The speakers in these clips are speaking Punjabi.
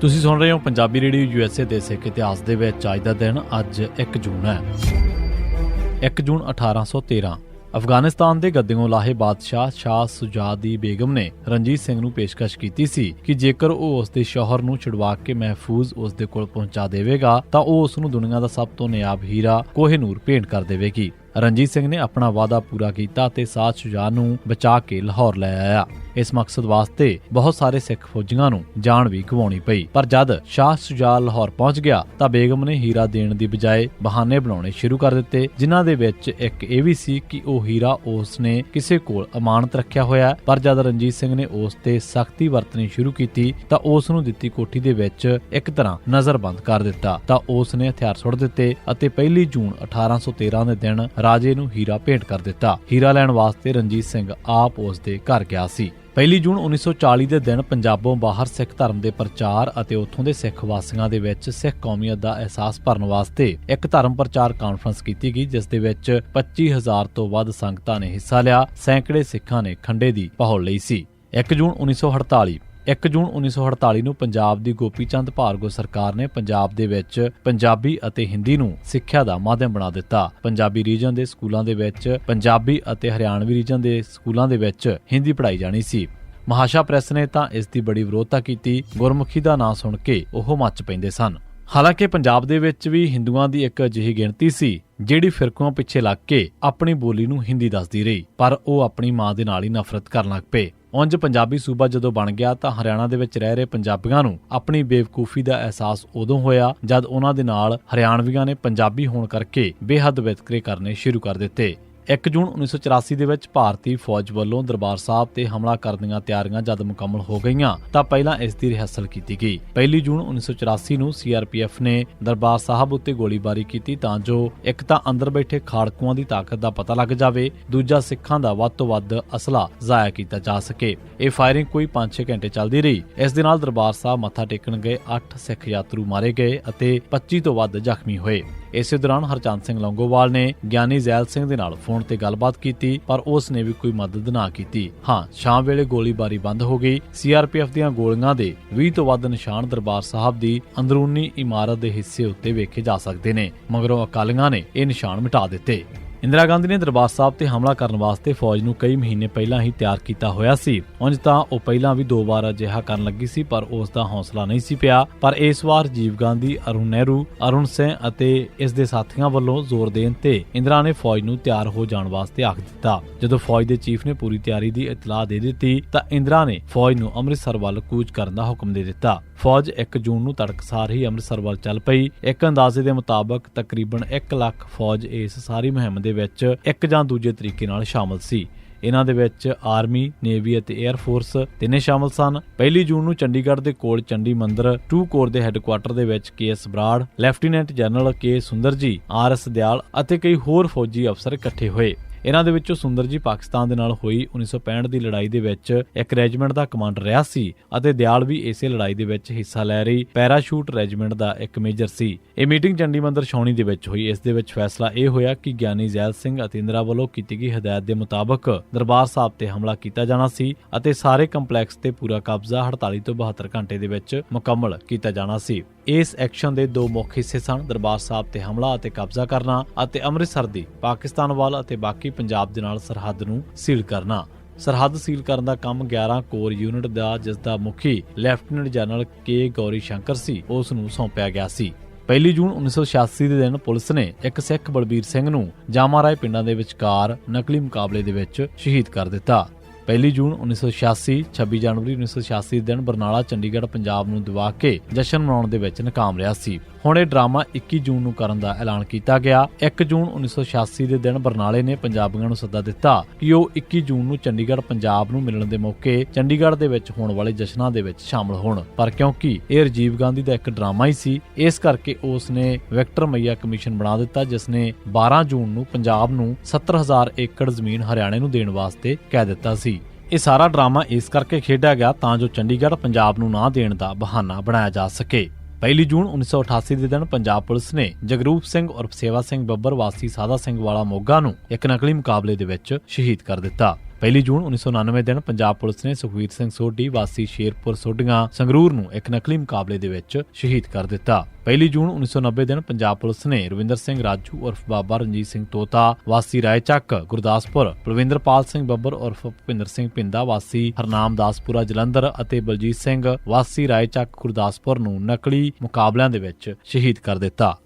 ਤੁਸੀਂ ਸੁਣ ਰਹੇ ਹੋ ਪੰਜਾਬੀ ਰੇਡੀਓ ਯੂਐਸਏ ਦੇ ਸਿੱਖ ਇਤਿਹਾਸ ਦੇ ਵਿੱਚ ਅੱਜ ਦਾ ਦਿਨ, ਅੱਜ 1 ਜੂਨ ਹੈ। 1 ਜੂਨ 1813 ਅਫਗਾਨਿਸਤਾਨ ਦੇ ਗੱਦਿਓਂ ਲਾਹੇ ਬਾਦਸ਼ਾਹ ਸ਼ਾਹ ਸੁਜਾ ਦੀ ਬੇਗਮ ਨੇ ਰਣਜੀਤ ਸਿੰਘ ਨੂੰ ਪੇਸ਼ਕਸ਼ ਕੀਤੀ ਸੀ ਕਿ ਜੇਕਰ ਉਹ ਉਸ ਦੇ ਸ਼ੌਹਰ ਨੂੰ ਛੁਡਵਾ ਕੇ ਮਹਿਫੂਜ਼ ਉਸ ਦੇ ਕੋਲ ਪਹੁੰਚਾ ਦੇਵੇਗਾ, ਤਾਂ ਉਹ ਉਸ ਨੂੰ ਦੁਨੀਆ ਦਾ ਸਭ ਤੋਂ ਨਿਆਬ ਹੀਰਾ ਕੋਹਿਨੂਰ ਭੇਂਟ ਕਰ ਦੇਵੇਗੀ। ਰਣਜੀਤ ਸਿੰਘ ਨੇ ਆਪਣਾ ਵਾਅਦਾ ਪੂਰਾ ਕੀਤਾ ਤੇ ਸਾਧ ਸ਼ੁਜਾ ਨੂੰ ਬਚਾ ਕੇ ਲਾਹੌਰ ਲੈ ਆਇਆ। ਇਸ ਮਕਸਦ ਵਾਸਤੇ ਬਹੁਤ ਸਾਰੇ ਸਿੱਖ ਫੌਜੀਆਂ ਨੂੰ ਜਾਨ ਵੀ ਗਵਾਉਣੀ ਪਈ। ਪਰ ਜਦ ਸ਼ਾਹ ਸ਼ੁਜਾ ਲਾਹੌਰ ਪਹੁੰਚ ਗਿਆ, ਤਾਂ ਬੇਗਮ ਨੇ ਹੀਰਾ ਦੇਣ ਦੀ ਬਜਾਏ ਬਹਾਨੇ ਬਣਾਉਣੇ ਸ਼ੁਰੂ ਕਰ ਦਿੱਤੇ, ਜਿਨ੍ਹਾਂ ਦੇ ਵਿੱਚ ਇੱਕ ਇਹ ਵੀ ਸੀ ਕਿ ਉਹ ਹੀਰਾ ਉਸ ਨੇ ਕਿਸੇ ਕੋਲ ਅਮਾਨਤ ਰੱਖਿਆ ਹੋਇਆ ਪਰ ਜਦ ਰਣਜੀਤ ਸਿੰਘ ਨੇ ਉਸ ਤੇ ਸਖਤੀ ਵਰਤਣੀ ਸ਼ੁਰੂ ਕੀਤੀ, ਤਾਂ ਉਸ ਨੂੰ ਦਿੱਤੀ ਕੋਠੀ ਦੇ ਵਿੱਚ ਇੱਕ ਤਰ੍ਹਾਂ ਨਜ਼ਰਬੰਦ ਕਰ ਦਿੱਤਾ। ਤਾਂ ਉਸ ਨੇ ਹਥਿਆਰ ਸੁੱਟ ਦਿੱਤੇ ਅਤੇ 1 ਜੂਨ 1813 ਦੇ ਦਿਨ ਰਾਜੇ ਨੂੰ ਹੀਰਾ ਭੇਟ ਕਰ ਦਿੱਤਾ। ਹੀਰਾ ਲੈਣ ਵਾਸਤੇ ਰਣਜੀਤ ਸਿੰਘ ਆਪ ਉਸ ਦੇ ਘਰ ਗਿਆ ਸੀ। 1 ਜੂਨ 1940 ਦੇ ਦਿਨ ਪੰਜਾਬੋਂ ਬਾਹਰ ਸਿੱਖ ਧਰਮ ਦੇ ਪ੍ਰਚਾਰ ਅਤੇ ਉੱਥੋਂ ਦੇ ਸਿੱਖ ਵਾਸੀਆਂ ਦੇ ਵਿੱਚ ਸਿੱਖ ਕੌਮੀਅਤ ਦਾ ਅਹਿਸਾਸ ਭਰਨ ਵਾਸਤੇ ਇੱਕ ਧਰਮ ਪ੍ਰਚਾਰ ਕਾਨਫਰੰਸ ਕੀਤੀ ਗਈ, ਜਿਸ ਦੇ ਵਿੱਚ 25000 ਤੋਂ ਵੱਧ ਸੰਗਤਾਂ ਨੇ ਹਿੱਸਾ ਲਿਆ, ਸੈਂਕੜੇ ਸਿੱਖਾਂ ਨੇ ਖੰਡੇ ਦੀ ਪਹੁਲ ਲਈ ਸੀ। 1 ਜੂਨ 1948 1 ਜੂਨ 1948 ਨੂੰ ਪੰਜਾਬ ਦੀ ਗੋਪੀ ਚੰਦ ਭਾਰਗੋ ਸਰਕਾਰ ਨੇ ਪੰਜਾਬ ਦੇ ਵਿੱਚ ਪੰਜਾਬੀ ਅਤੇ ਹਿੰਦੀ ਨੂੰ ਸਿੱਖਿਆ ਦਾ ਮਾਧਿਅਮ ਬਣਾ ਦਿੱਤਾ। ਪੰਜਾਬੀ ਰੀਜਨ ਦੇ ਸਕੂਲਾਂ ਦੇ ਵਿੱਚ, ਪੰਜਾਬੀ ਅਤੇ ਹਰਿਆਣਵੀ ਰੀਜਨ ਦੇ ਸਕੂਲਾਂ ਦੇ ਵਿੱਚ ਹਿੰਦੀ ਪੜ੍ਹਾਈ ਜਾਣੀ ਸੀ। ਮਹਾਸ਼ਾ ਪ੍ਰੈਸ ਨੇ ਤਾਂ ਇਸ ਦੀ ਬੜੀ ਵਿਰੋਧਤਾ ਕੀਤੀ। ਗੁਰਮੁਖੀ ਦਾ ਨਾਂ ਸੁਣ ਕੇ ਉਹ ਮੱਚ ਪੈਂਦੇ ਸਨ। ਹਾਲਾਂਕਿ ਪੰਜਾਬ ਦੇ ਵਿੱਚ ਵੀ ਹਿੰਦੂਆਂ ਦੀ ਇੱਕ ਅਜਿਹੀ ਗਿਣਤੀ ਸੀ, ਜਿਹੜੀ ਫਿਰਕੂਆਂ ਪਿੱਛੇ ਲੱਗ ਕੇ ਆਪਣੀ ਬੋਲੀ ਨੂੰ ਹਿੰਦੀ ਦੱਸਦੀ ਰਹੀ, ਪਰ ਉਹ ਆਪਣੀ ਮਾਂ ਦੇ ਨਾਲ ਹੀ ਨਫ਼ਰਤ ਕਰਨ ਲੱਗ ਪਏ। ਉਂਝ ਪੰਜਾਬੀ ਸੂਬਾ ਜਦੋਂ ਬਣ ਗਿਆ ਤਾਂ ਹਰਿਆਣਾ ਦੇ ਵਿੱਚ ਰਹਿ ਰਹੇ ਪੰਜਾਬੀਆਂ ਨੂੰ ਆਪਣੀ ਬੇਵਕੂਫੀ ਦਾ ਅਹਿਸਾਸ ਉਦੋਂ ਹੋਇਆ ਜਦ ਉਹਨਾਂ ਦੇ ਨਾਲ ਹਰਿਆਣਵੀਆਂ ਨੇ ਪੰਜਾਬੀ ਹੋਣ ਕਰਕੇ ਬੇਹੱਦ ਵਿਤਕਰੇ ਕਰਨੇ ਸ਼ੁਰੂ ਕਰ ਦਿੱਤੇ। 1 ਜੂਨ 1984 ਦੇ ਵਿੱਚ ਭਾਰਤੀ ਫੌਜ ਵੱਲੋਂ ਦਰਬਾਰ ਸਾਹਿਬ ਤੇ ਹਮਲਾ ਕਰਨ ਦੀਆਂ ਤਿਆਰੀਆਂ ਜਦ ਮੁਕੰਮਲ ਹੋ ਗਈਆਂ, ਤਾਂ ਪਹਿਲਾਂ ਇਸ ਦੀ ਰਿਹਰਸਲ ਕੀਤੀ ਗਈ। 1 ਜੂਨ 1984 ਨੂੰ ਸੀਆਰਪੀਐਫ ਨੇ ਦਰਬਾਰ ਸਾਹਿਬ ਉੱਤੇ ਗੋਲੀਬਾਰੀ ਕੀਤੀ ਤਾਂ ਜੋ ਇੱਕ ਤਾਂ ਅੰਦਰ ਬੈਠੇ ਖਾੜਕੂਆਂ ਦੀ ਤਾਕਤ ਦਾ ਪਤਾ ਲੱਗ ਜਾਵੇ, ਦੂਜਾ ਸਿੱਖਾਂ ਦਾ ਵੱਧ ਤੋਂ ਵੱਧ ਅਸਲਾ ਜ਼ਾਇਆ ਕੀਤਾ ਜਾ ਸਕੇ। ਇਹ ਫਾਇਰਿੰਗ ਕੋਈ 5-6 ਘੰਟੇ ਚੱਲਦੀ ਰਹੀ। ਇਸ ਦੇ ਨਾਲ ਦਰਬਾਰ ਸਾਹਿਬ ਮੱਥਾ ਟੇਕਣ ਗਏ 8 ਸਿੱਖ ਯਾਤਰੂ ਮਾਰੇ ਗਏ ਅਤੇ 25 ਤੋਂ ਵੱਧ ਜ਼ਖਮੀ ਹੋਏ। ਇਸੇ ਦੌਰਾਨ ਹਰਚੰਦ ਸਿੰਘ ਲੰਗੋਵਾਲ ਨੇ ਗਿਆਨੀ ਜ਼ੈਲ ਸਿੰਘ ਦੇ ਨਾਲ ਫੋਨ ਤੇ ਗੱਲਬਾਤ ਕੀਤੀ, ਪਰ ਉਸ ਨੇ ਵੀ ਕੋਈ ਮਦਦ ਨਾ ਕੀਤੀ। ਹਾਂ, ਸ਼ਾਮ ਵੇਲੇ ਗੋਲੀਬਾਰੀ ਬੰਦ ਹੋ ਗਈ। ਸੀਆਰਪੀਐਫ ਦੀਆਂ ਗੋਲੀਆਂ ਦੇ 20 ਤੋਂ ਵੱਧ ਨਿਸ਼ਾਨ ਦਰਬਾਰ ਸਾਹਿਬ ਦੀ ਅੰਦਰੂਨੀ ਇਮਾਰਤ ਦੇ ਹਿੱਸੇ ਉੱਤੇ ਵੇਖੇ ਜਾ ਸਕਦੇ ਨੇ, ਮਗਰੋਂ ਅਕਾਲੀਆਂ ਨੇ ਇਹ ਨਿਸ਼ਾਨ ਮਿਟਾ ਦਿੱਤੇ। ਇੰਦਰਾ ਗਾਂਧੀ ਨੇ ਦਰਬਾਰ ਸਾਹਿਬ ਤੇ ਹਮਲਾ ਕਰਨ ਵਾਸਤੇ ਫੌਜ ਨੂੰ ਕਈ ਮਹੀਨੇ ਪਹਿਲਾਂ ਹੀ ਤਿਆਰ ਕੀਤਾ ਹੋਇਆ ਸੀ। ਉਂਝ ਤਾਂ ਉਹ ਪਹਿਲਾਂ ਵੀ ਦੋ ਵਾਰ ਅਜਿਹਾ ਕਰਨ ਲੱਗੀ ਸੀ, ਪਰ ਉਸ ਦਾ ਹੌਸਲਾ ਨਹੀਂ ਸੀ ਪਿਆ। ਪਰ ਇਸ ਵਾਰ ਜੀਵ ਗਾਂਧੀ, ਅਰੁਣ ਨਹਿਰੂ, ਅਰੁਣ ਸਿੰਘ ਅਤੇ ਇਸ ਦੇ ਸਾਥੀਆਂ ਵੱਲੋਂ ਜ਼ੋਰ ਦੇਣ ਤੇ ਇੰਦਰਾ ਨੇ ਫੌਜ ਨੂੰ ਤਿਆਰ ਹੋ ਜਾਣ ਵਾਸਤੇ ਆਖ ਦਿੱਤਾ। ਜਦੋਂ ਫੌਜ ਦੇ ਚੀਫ ਨੇ ਪੂਰੀ ਤਿਆਰੀ ਦੀ ਇਤਲਾਹ ਦੇ ਦਿੱਤੀ, ਤਾਂ ਇੰਦਰਾ ਨੇ ਫੌਜ ਨੂੰ ਅੰਮ੍ਰਿਤਸਰ ਵੱਲ ਕੂਚ ਕਰਨ ਦਾ ਹੁਕਮ ਦੇ ਦਿੱਤਾ। ਫੌਜ 1 ਜੂਨ ਨੂੰ ਤੜਕਸਾਰ ਹੀ ਅੰਮ੍ਰਿਤਸਰ ਵੱਲ ਚੱਲ ਪਈ। ਇੱਕ ਅੰਦਾਜ਼ੇ ਦੇ ਮੁਤਾਬਕ ਤਕਰੀਬਨ 1 ਲੱਖ ਫੌਜ ਇਸ ਸਾਰੀ ਮੁਹਿੰਮ ਦੇ ਵਿੱਚ ਇੱਕ ਜਾਂ ਦੂਜੇ ਤਰੀਕੇ ਨਾਲ ਸ਼ਾਮਲ ਸੀ। ਇਹਨਾਂ ਦੇ ਵਿੱਚ ਆਰਮੀ ਨੇਵੀ ਅਤੇ 에ਅਰ ਫੋਰਸ ਤਿੰਨੇ ਸ਼ਾਮਲ ਸਨ। 1 ਜੂਨ ਨੂੰ ਚੰਡੀਗੜ੍ਹ ਦੇ ਕੋਲ ਚੰਡੀ ਮੰਦਰ 2 ਕੋਰ ਦੇ ਹੈੱਡਕੁਆਟਰ ਦੇ ਵਿੱਚ K S Brar lieutenant general K Sundar ji, R S ਦਿਆਲ ਅਤੇ ਕਈ ਹੋਰ ਫੌਜੀ ਅਫਸਰ ਇਕੱਠੇ ਹੋਏ। ਇਹਨਾਂ ਦੇ ਵਿੱਚੋਂ ਸੁੰਦਰ ਜੀ ਪਾਕਿਸਤਾਨ ਦੇ ਨਾਲ ਹੋਈ 1965 ਦੀ ਲੜਾਈ ਦੇ ਵਿੱਚ ਇੱਕ ਰੈਜੀਮੈਂਟ ਦਾ ਕਮਾਂਡਰ ਰਿਹਾ ਸੀ ਅਤੇ ਦਿਆਲ ਵੀ ਇਸੇ ਲੜਾਈ ਦੇ ਵਿੱਚ ਹਿੱਸਾ ਲੈ ਰਹੀ ਪੈਰਾਸ਼ੂਟ ਰੈਜੀਮੈਂਟ ਦਾ ਇੱਕ ਮੇਜਰ ਸੀ। ਇਹ ਮੀਟਿੰਗ ਚੰਡੀ ਮੰਦਰ ਛਾਉਣੀ ਦੇ ਵਿੱਚ ਹੋਈ। ਇਸ ਦੇ ਵਿੱਚ ਫੈਸਲਾ ਇਹ ਹੋਇਆ ਕਿ ਗਿਆਨੀ ਜ਼ੈਲ ਸਿੰਘ ਅਤੇ ਇੰਦਰਾ ਵੱਲੋਂ ਕੀਤੀ ਗਈ ਹਦਾਇਤ ਦੇ ਮੁਤਾਬਕ ਦਰਬਾਰ ਸਾਹਿਬ ਤੇ ਹਮਲਾ ਕੀਤਾ ਜਾਣਾ ਸੀ ਅਤੇ ਸਾਰੇ ਕੰਪਲੈਕਸ ਤੇ ਪੂਰਾ ਕਬਜ਼ਾ 48 ਤੋਂ 72 ਘੰਟੇ ਦੇ ਵਿੱਚ ਮੁਕੰਮਲ ਕੀਤਾ ਜਾਣਾ ਸੀ। ਇਸ ਐਕਸ਼ਨ ਦੇ ਦੋ ਮੁੱਖ ਹਿੱਸੇ ਸਨ। ਦਰਬਾਰ ਸਾਹਿਬ ਤੇ ਹਮਲਾ ਅਤੇ ਕਬਜ਼ਾ ਕਰਨਾ ਅਤੇ ਅੰਮ੍ਰਿਤਸਰ ਦੀ ਪਾਕਿਸਤਾਨ ਵੱਲ ਅਤੇ ਬਾਕੀ ਪੰਜਾਬ ਦੇ ਨਾਲ ਸਰਹੱਦ ਨੂੰ ਸੀਲ ਕਰਨਾ। ਸਰਹੱਦ ਸੀਲ ਕਰਨ ਦਾ ਕੰਮ 11 ਕੋਰ ਯੂਨਿਟ ਦਾ, ਜਿਸ ਦਾ ਮੁਖੀ lieutenant general K Gauri Shankar ਸੀ, ਉਸ ਨੂੰ ਸੌਂਪਿਆ ਗਿਆ ਸੀ। 1 ਜੂਨ 1986 ਦੇ ਦਿਨ ਪੁਲਿਸ ਨੇ ਇੱਕ ਸਿੱਖ ਬਲਬੀਰ ਸਿੰਘ ਨੂੰ ਜਾਮਾਰਾਏ ਪਿੰਡਾਂ ਦੇ ਵਿਚਕਾਰ ਨਕਲੀ ਮੁਕਾਬਲੇ ਦੇ ਵਿੱਚ ਸ਼ਹੀਦ ਕਰ ਦਿੱਤਾ। 1 ਜੂਨ 1986 26 ਜਨਵਰੀ 1986 ਦਿਨ ਬਰਨਾਲਾ ਚੰਡੀਗੜ੍ਹ, ਪੰਜਾਬ ਨੂੰ ਦਿਵਾ ਕੇ ਜਸ਼ਨ ਮਨਾਉਣ ਦੇ ਵਿੱਚ ਨਾਕਾਮ ਰਿਹਾ ਸੀ। ਹੁਣ ਇਹ ਡਰਾਮਾ 21 ਜੂਨ ਨੂੰ ਕਰਨ ਦਾ ਐਲਾਨ ਕੀਤਾ ਗਿਆ। 1 ਜੂਨ 1986 ਦੇ ਦਿਨ ਬਰਨਾਲੇ ਨੇ ਪੰਜਾਬੀਆਂ ਨੂੰ ਸੱਦਾ ਦਿੱਤਾ ਕਿ ਉਹ 21 ਜੂਨ ਨੂੰ ਚੰਡੀਗੜ੍ਹ, ਪੰਜਾਬ ਨੂੰ ਮਿਲਣ ਦੇ ਮੌਕੇ ਚੰਡੀਗੜ੍ਹ ਦੇ ਵਿੱਚ ਹੋਣ ਵਾਲੇ ਜਸ਼ਨਾਂ ਦੇ ਵਿੱਚ ਸ਼ਾਮਲ ਹੋਣ। ਪਰ ਕਿਉਂਕਿ ਇਹ ਰਜੀਵ ਗਾਂਧੀ ਦਾ ਇੱਕ ਡਰਾਮਾ ਹੀ ਸੀ, ਇਸ ਕਰਕੇ ਉਸ ਨੇ ਵਿਕਟਰ ਮਈਆ ਕਮਿਸ਼ਨ ਬਣਾ ਦਿੱਤਾ, ਜਿਸ ਨੇ 12 ਜੂਨ ਨੂੰ ਪੰਜਾਬ ਨੂੰ 70000 ਏਕੜ ਜ਼ਮੀਨ ਹਰਿਆਣੇ ਨੂੰ ਦੇਣ ਵਾਸਤੇ ਕਹਿ ਦਿੱਤਾ ਸੀ। ਇਹ ਸਾਰਾ ਡਰਾਮਾ ਇਸ ਕਰਕੇ ਖੇਡਿਆ ਗਿਆ ਤਾਂ ਜੋ ਚੰਡੀਗੜ੍ਹ, ਪੰਜਾਬ ਨੂੰ ਨਾ ਦੇਣ ਦਾ ਬਹਾਨਾ ਬਣਾਇਆ ਜਾ ਸਕੇ। ਪਹਿਲੀ ਜੂਨ 1988 ਦੇ ਦਿਨ ਪੰਜਾਬ ਪੁਲਿਸ ਨੇ ਜਗਰੂਪ ਸਿੰਘ ਉਰਫ ਸੇਵਾ ਸਿੰਘ ਬੱਬਰ ਵਾਸੀ ਸਾਦਾ ਸਿੰਘ ਵਾਲਾ ਮੋਗਾ ਨੂੰ ਇੱਕ ਨਕਲੀ ਮੁਕਾਬਲੇ ਦੇ ਵਿੱਚ ਸ਼ਹੀਦ ਕਰ ਦਿੱਤਾ। ਪਹਿਲੀ ਜੂਨ 1999 ਦਿਨ ਪੰਜਾਬ ਪੁਲਿਸ ਨੇ ਸੁਖਵੀਰ ਸਿੰਘ ਸੋਢੀ, ਵਾਸੀ ਸ਼ੇਰਪੁਰ ਸੋਢੀਆਂ, ਸੰਗਰੂਰ ਨੂੰ ਇੱਕ ਨਕਲੀ ਮੁਕਾਬਲੇ ਦੇ ਵਿੱਚ ਸ਼ਹੀਦ ਕਰ ਦਿੱਤਾ। ਪਹਿਲੀ ਜੂਨ 1990 ਦਿਨ ਪੰਜਾਬ ਪੁਲਿਸ ਨੇ ਰਵਿੰਦਰ ਸਿੰਘ ਰਾਜੂ ਉਰਫ ਬਾਬਾ ਰਣਜੀਤ ਸਿੰਘ ਤੋਤਾ, ਵਾਸੀ ਰਾਏਚੱਕ, ਗੁਰਦਾਸਪੁਰ ਬਲਵਿੰਦਰਪਾਲ ਸਿੰਘ ਬੱਬਰ ਉਰਫ ਭੁਪਿੰਦਰ ਸਿੰਘ ਪਿੰਦਾ ਵਾਸੀ ਹਰਨਾਮਦਾਸਪੁਰਾ ਜਲੰਧਰ ਅਤੇ ਬਲਜੀਤ ਸਿੰਘ, ਵਾਸੀ ਰਾਏਚੱਕ, ਗੁਰਦਾਸਪੁਰ ਨੂੰ ਨਕਲੀ ਮੁਕਾਬਲਿਆਂ ਦੇ ਵਿੱਚ ਸ਼ਹੀਦ ਕਰ ਦਿੱਤਾ।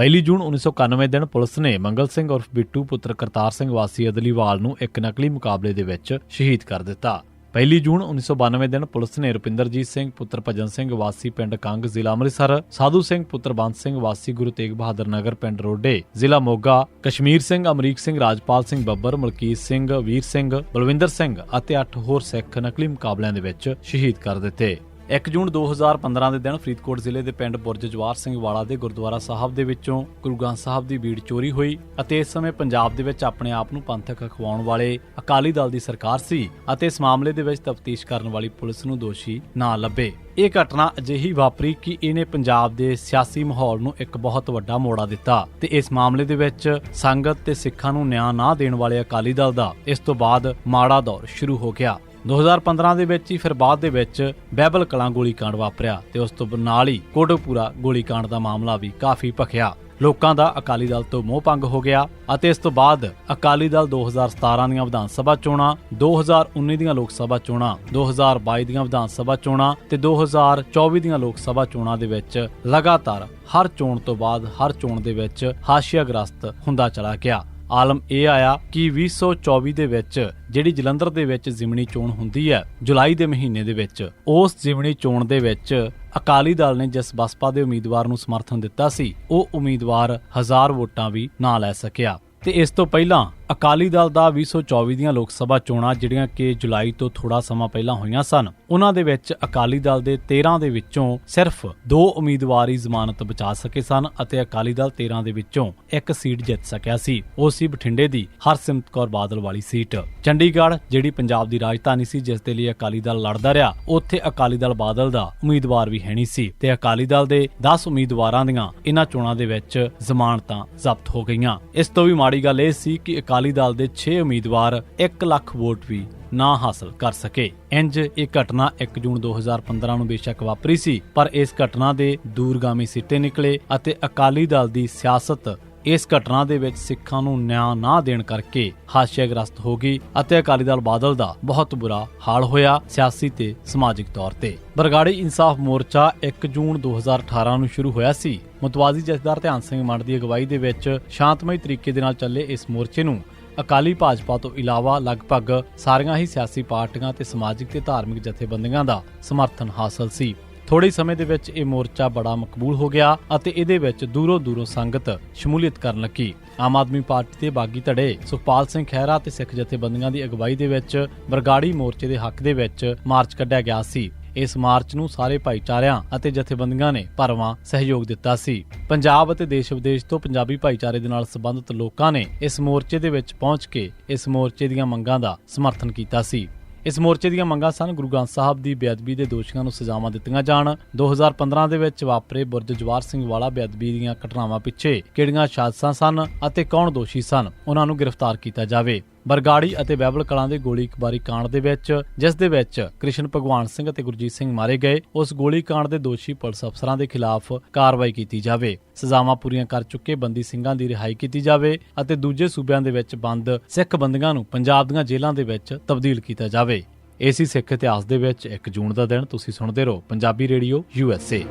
ਪਹਿਲੀ ਜੂਨ 1991 ਦਿਨ ਪੁਲਿਸ ਨੇ ਮੰਗਲ ਸਿੰਘ ਉਰਫ ਬਿੱਟੂ ਪੁੱਤਰ ਕਰਤਾਰ ਸਿੰਘ ਵਾਸੀ ਅਦਲੀਵਾਲ ਨੂੰ ਇੱਕ ਨਕਲੀ ਮੁਕਾਬਲੇ ਦੇ ਵਿੱਚ ਸ਼ਹੀਦ ਕਰ ਦਿੱਤਾ। ਪਹਿਲੀ ਜੂਨ 1992 ਦਿਨ ਪੁਲਿਸ ਨੇ ਰੁਪਿੰਦਰਜੀਤ ਸਿੰਘ ਪੁੱਤਰ ਭਜਨ ਸਿੰਘ ਵਾਸੀ ਪਿੰਡ ਕੰਗ ਜ਼ਿਲ੍ਹਾ ਅੰਮ੍ਰਿਤਸਰ, ਸਾਧੂ ਸਿੰਘ ਪੁੱਤਰ ਬੰਦ ਸਿੰਘ ਵਾਸੀ ਗੁਰੂ ਤੇਗ ਬਹਾਦਰ ਨਗਰ ਪਿੰਡ ਰੋਡੇ, ਜ਼ਿਲ੍ਹਾ ਮੋਗਾ, ਕਸ਼ਮੀਰ ਸਿੰਘ, ਅਮਰੀਕ ਸਿੰਘ, ਰਾਜਪਾਲ ਸਿੰਘ ਬੱਬਰ, ਮਲਕੀਤ ਸਿੰਘ, ਵੀਰ ਸਿੰਘ, ਬਲਵਿੰਦਰ ਸਿੰਘ ਅਤੇ 8 ਹੋਰ ਸਿੱਖ ਨਕਲੀ ਮੁਕਾਬਲਿਆਂ ਦੇ ਵਿੱਚ ਸ਼ਹੀਦ ਕਰ ਦਿੱਤੇ। 1 ਜੂਨ 2015 ਦੇ ਦਿਨ ਫਰੀਦਕੋਟ ਜ਼ਿਲ੍ਹੇ ਦੇ ਪਿੰਡ ਬੁਰਜ ਜਵਾਰ ਸਿੰਘ ਵਾਲਾ ਦੇ ਗੁਰਦੁਆਰਾ ਸਾਹਿਬ ਦੇ ਵਿੱਚੋਂ ਗੁਰੂ ਗ੍ਰੰਥ ਸਾਹਿਬ ਦੀ ਬੀੜ ਚੋਰੀ ਹੋਈ ਅਤੇ ਇਸ ਸਮੇਂ ਪੰਜਾਬ ਦੇ ਵਿੱਚ ਆਪਣੇ ਆਪ ਨੂੰ ਪੰਥਕ ਅਖਵਾਉਣ ਵਾਲੇ ਅਕਾਲੀ ਦਲ ਦੀ ਸਰਕਾਰ ਸੀ ਅਤੇ ਇਸ ਮਾਮਲੇ ਦੇ ਵਿੱਚ ਤਫਤੀਸ਼ ਕਰਨ ਵਾਲੀ ਪੁਲਿਸ ਨੂੰ ਦੋਸ਼ੀ ਨਾ ਲੱਭੇ। ਇਹ ਘਟਨਾ ਅਜਿਹੀ ਵਾਪਰੀ ਕਿ ਇਹਨੇ ਪੰਜਾਬ ਦੇ ਸਿਆਸੀ ਮਾਹੌਲ ਨੂੰ ਇੱਕ ਬਹੁਤ ਵੱਡਾ ਮੋੜਾ ਦਿੱਤਾ ਤੇ ਇਸ ਮਾਮਲੇ ਦੇ ਵਿੱਚ ਸੰਗਤ ਤੇ ਸਿੱਖਾਂ ਨੂੰ ਨਿਆਂ ਨਾ ਦੇਣ ਵਾਲੇ ਅਕਾਲੀ ਦਲ ਦਾ ਇਸ ਤੋਂ ਬਾਅਦ ਮਾੜਾ ਦੌਰ ਸ਼ੁਰੂ ਹੋ ਗਿਆ। 2015 ਦੇ ਵਿੱਚ ਹੀ ਫਿਰ ਬਾਅਦ ਦੇ ਵਿੱਚ ਬਹਿਬਲ ਕਲਾਂ ਗੋਲੀकांड ਵਾਪਰਿਆ ਤੇ ਉਸ ਤੋਂ ਨਾਲ ਹੀ ਕੋਟਕਪੂਰਾ ਗੋਲੀकांड ਦਾ ਮਾਮਲਾ ਵੀ ਕਾਫੀ ਭਖਿਆ। ਲੋਕਾਂ ਦਾ ਅਕਾਲੀ ਦਲ ਤੋਂ ਮੋਹ ਭੰਗ ਹੋ ਗਿਆ ਅਤੇ ਇਸ ਤੋਂ ਬਾਅਦ ਅਕਾਲੀ ਦਲ 2017 ਦੀਆਂ ਵਿਧਾਨ ਸਭਾ ਚੋਣਾਂ 2019 ਦੀਆਂ ਲੋਕ ਸਭਾ ਚੋਣਾਂ 2022 ਦੀਆਂ ਵਿਧਾਨ ਸਭਾ ਚੋਣਾਂ ਤੇ 2024 ਦੀਆਂ ਲੋਕ ਸਭਾ ਚੋਣਾਂ ਦੇ ਵਿੱਚ ਲਗਾਤਾਰ ਹਰ ਚੋਣ ਤੋਂ ਬਾਅਦ ਹਰ ਚੋਣ ਦੇ ਵਿੱਚ ਹਾਸ਼ੀਆ ਗ੍ਰਸਤ ਹੁੰਦਾ ਚਲਾ ਗਿਆ। ਆਲਮ ਇਹ ਆਇਆ ਕਿ 2024 ਦੇ ਵਿੱਚ ਜਿਹੜੀ ਜਲੰਧਰ ਦੇ ਵਿੱਚ ਜ਼ਿਮਣੀ ਚੋਣ ਹੁੰਦੀ ਹੈ, ਜੁਲਾਈ ਦੇ ਮਹੀਨੇ ਦੇ ਵਿੱਚ, ਉਸ ਜ਼ਿਮਣੀ ਚੋਣ ਦੇ ਵਿੱਚ ਅਕਾਲੀ ਦਲ ਨੇ ਜਿਸ ਬਸਪਾ ਦੇ ਉਮੀਦਵਾਰ ਨੂੰ ਸਮਰਥਨ ਦਿੱਤਾ ਸੀ, ਉਹ ਉਮੀਦਵਾਰ ਹਜ਼ਾਰ ਵੋਟਾਂ ਵੀ ਨਾ ਲੈ ਸਕਿਆ। ਤੇ ਇਸ ਤੋਂ ਪਹਿਲਾਂ ਅਕਾਲੀ ਦਲ ਦਾ 2024 ਦੀਆਂ ਲੋਕ ਸਭਾ ਚੋਣਾਂ ਜਿਹੜੀਆਂ ਕਿ ਜੁਲਾਈ ਤੋਂ ਥੋੜਾ ਸਮਾਂ ਪਹਿਲਾਂ ਹੋਈਆਂ ਸਨ, ਉਹਨਾਂ ਦੇ ਵਿੱਚ ਅਕਾਲੀ ਦਲ ਦੇ 13 ਦੇ ਵਿੱਚੋਂ ਸਿਰਫ ਦੋ ਉਮੀਦਵਾਰ ਹੀ ਜ਼ਮਾਨਤ ਬਚਾ ਸਕੇ ਸਨ ਅਤੇ ਅਕਾਲੀ ਦਲ 13 ਦੇ ਵਿੱਚੋਂ ਇੱਕ ਸੀਟ ਜਿੱਤ ਸਕਿਆ ਸੀ। ਉਹ ਸੀ ਬਠਿੰਡੇ ਦੀ ਹਰਸਿਮਰਤ ਕੌਰ ਬਾਦਲ ਵਾਲੀ ਸੀਟ। ਚੰਡੀਗੜ੍ਹ, ਜਿਹੜੀ ਪੰਜਾਬ ਦੀ ਰਾਜਧਾਨੀ ਸੀ, ਜਿਸ ਦੇ ਲਈ ਅਕਾਲੀ ਦਲ ਲੜਦਾ ਰਿਹਾ, ਉੱਥੇ ਅਕਾਲੀ ਦਲ ਬਾਦਲ ਦਾ ਉਮੀਦਵਾਰ ਵੀ ਹੈ ਨਹੀਂ ਸੀ ਤੇ ਅਕਾਲੀ ਦਲ ਦੇ 10 ਉਮੀਦਵਾਰਾਂ ਦੀਆਂ ਇਹਨਾਂ ਚੋਣਾਂ ਦੇ ਵਿੱਚ ਜ਼ਮਾਨਤਾਂ ਜ਼ਬਤ ਹੋ ਗਈਆਂ। ਇਸ ਤੋਂ ਵੀ ਮਾੜੀ ਗੱਲ ਇਹ ਸੀ ਕਿ ਅਕਾਲੀ ਦਲ ਦੇ 6 ਉਮੀਦਵਾਰ 1 ਲੱਖ ਵੋਟ ਵੀ ਨਾ ਹਾਸਲ ਕਰ ਸਕੇ। ਇੰਜ ਇਹ ਘਟਨਾ 1 ਜੂਨ 2015 ਨੂੰ ਬੇਸ਼ੱਕ ਵਾਪਰੀ ਸੀ, ਪਰ ਇਸ ਘਟਨਾ ਦੇ ਦੂਰਗਾਮੀ ਸਿੱਟੇ ਨਿਕਲੇ ਅਤੇ ਅਕਾਲੀ ਦਲ ਦੀ ਸਿਆਸਤ ਇਸ ਘਟਨਾ ਦੇ ਵਿੱਚ ਸਿੱਖਾਂ ਨੂੰ ਨਿਆਂ ਨਾ ਦੇਣ ਕਰਕੇ ਹਾਸ਼ੀਆਗ੍ਰਸਤ ਹੋ ਗਈ ਅਤੇ ਅਕਾਲੀ ਦਲ ਬਾਦਲ ਦਾ ਬਹੁਤ ਬੁਰਾ ਹਾਲ ਹੋਇਆ ਸਿਆਸੀ ਤੇ ਸਮਾਜਿਕ ਤੌਰ ਤੇ। ਬਰਗਾੜੀ ਇਨਸਾਫ ਮੋਰਚਾ 1 ਜੂਨ 2018 ਨੂੰ ਸ਼ੁਰੂ ਹੋਇਆ ਸੀ। ਮੁਤਵਾਜ਼ੀ ਜਥੇਦਾਰ ਧਿਆਨ ਸਿੰਘ ਮੰਡ ਦੀ ਅਗਵਾਈ ਦੇ ਵਿੱਚ ਸ਼ਾਂਤਮਈ ਤਰੀਕੇ ਦੇ ਨਾਲ ਚੱਲੇ ਇਸ ਮੋਰਚੇ ਨੂੰ ਅਕਾਲੀ ਭਾਜਪਾ ਤੋਂ ਇਲਾਵਾ ਲਗਭਗ ਸਾਰੀਆਂ ਹੀ ਸਿਆਸੀ ਪਾਰਟੀਆਂ ਤੇ ਸਮਾਜਿਕ ਤੇ ਧਾਰਮਿਕ ਜਥੇਬੰਦੀਆਂ ਦਾ ਸਮਰਥਨ ਹਾਸਲ ਸੀ। ਥੋੜੇ ਸਮੇਂ ਦੇ ਵਿੱਚ ਇਹ ਮੋਰਚਾ ਬੜਾ ਮਕਬੂਲ ਹੋ ਗਿਆ ਅਤੇ ਇਹਦੇ ਵਿੱਚ ਦੂਰੋਂ ਦੂਰੋਂ ਸੰਗਤ ਸ਼ਮੂਲੀਅਤ ਕਰਨ ਲੱਗੀ। ਆਮ ਆਦਮੀ ਪਾਰਟੀ ਦੇ ਬਾਗੀ ਧੜੇ ਸੁਖਪਾਲ ਸਿੰਘ ਖਹਿਰਾ ਤੇ ਸਿੱਖ ਜਥੇਬੰਦੀਆਂ ਦੀ ਅਗਵਾਈ ਦੇ ਵਿੱਚ ਬਰਗਾੜੀ ਮੋਰਚੇ ਦੇ ਹੱਕ ਦੇ ਵਿੱਚ ਮਾਰਚ ਕੱਢਿਆ ਗਿਆ ਸੀ। ਇਸ ਮਾਰਚ ਨੂੰ ਸਾਰੇ ਭਾਈਚਾਰਿਆਂ ਅਤੇ ਜਥੇਬੰਦੀਆਂ ਨੇ ਭਰਵਾਂ ਸਹਿਯੋਗ ਦਿੱਤਾ ਸੀ। ਪੰਜਾਬ ਅਤੇ ਦੇਸ਼ ਵਿਦੇਸ਼ ਤੋਂ ਪੰਜਾਬੀ ਭਾਈਚਾਰੇ ਦੇ ਨਾਲ ਸੰਬੰਧਿਤ ਲੋਕਾਂ ਨੇ ਇਸ ਮੋਰਚੇ ਦੇ ਵਿੱਚ ਪਹੁੰਚ ਕੇ ਇਸ ਮੋਰਚੇ ਦੀਆਂ ਮੰਗਾਂ ਦਾ ਸਮਰਥਨ ਕੀਤਾ ਸੀ। ਇਸ ਮੋਰਚੇ ਦੀਆਂ ਮੰਗਾਂ ਸਨ ਗੁਰੂ ਗ੍ਰੰਥ ਸਾਹਿਬ ਦੀ ਬੇਅਦਬੀ ਦੇ ਦੋਸ਼ੀਆਂ ਨੂੰ ਸਜ਼ਾਵਾਂ ਦਿੱਤੀਆਂ ਜਾਣ। 2015 ਦੇ ਵਿੱਚ ਵਾਪਰੇ ਬੁਰਜ ਜਵਾਰ ਸਿੰਘ ਵਾਲਾ ਬੇਅਦਬੀ ਦੀਆਂ ਘਟਨਾਵਾਂ ਪਿੱਛੇ ਕਿਹੜੀਆਂ ਸਾਜ਼ਿਸ਼ਾਂ ਸਨ ਅਤੇ ਕੌਣ ਦੋਸ਼ੀ ਸਨ? ਉਹਨਾਂ ਨੂੰ ਗ੍ਰਿਫਤਾਰ ਕੀਤਾ ਜਾਵੇ। ਬਰਗਾੜੀ ਅਤੇ ਬੈਬਲ ਕਲਾਂ ਦੇ ਗੋਲੀ ਗੋਲੀਬਾਰੀ ਕਾਂਡ ਦੇ ਵਿੱਚ, ਜਿਸ ਦੇ ਵਿੱਚ ਕ੍ਰਿਸ਼ਨ ਭਗਵਾਨ ਸਿੰਘ ਅਤੇ ਗੁਰਜੀਤ ਸਿੰਘ ਮਾਰੇ ਗਏ, ਉਸ ਗੋਲੀ ਕਾਂਡ ਦੇ ਦੋਸ਼ੀ ਪੁਲਿਸ ਅਫਸਰਾਂ ਦੇ ਖਿਲਾਫ ਕਾਰਵਾਈ ਕੀਤੀ ਜਾਵੇ। ਸਜ਼ਾਵਾਂ ਪੂਰੀਆਂ ਕਰ ਚੁੱਕੇ ਬੰਦੀ ਸਿੰਘਾਂ ਦੀ ਰਿਹਾਈ ਕੀਤੀ ਜਾਵੇ ਅਤੇ ਦੂਜੇ ਸੂਬਿਆਂ ਦੇ ਵਿੱਚ ਬੰਦ ਸਿੱਖ ਬੰਦੀਆਂ ਨੂੰ ਪੰਜਾਬ ਦੀਆਂ ਜੇਲ੍ਹਾਂ ਦੇ ਵਿੱਚ ਤਬਦੀਲ ਕੀਤਾ ਜਾਵੇ। ਏਸੀ ਸਿੱਖ ਇਤਿਹਾਸ ਦੇ ਵਿੱਚ 1 ਜੂਨ ਦਾ ਦਿਨ, ਤੁਸੀਂ ਸੁਣਦੇ ਰਹੋ Punjabi radio, U S A.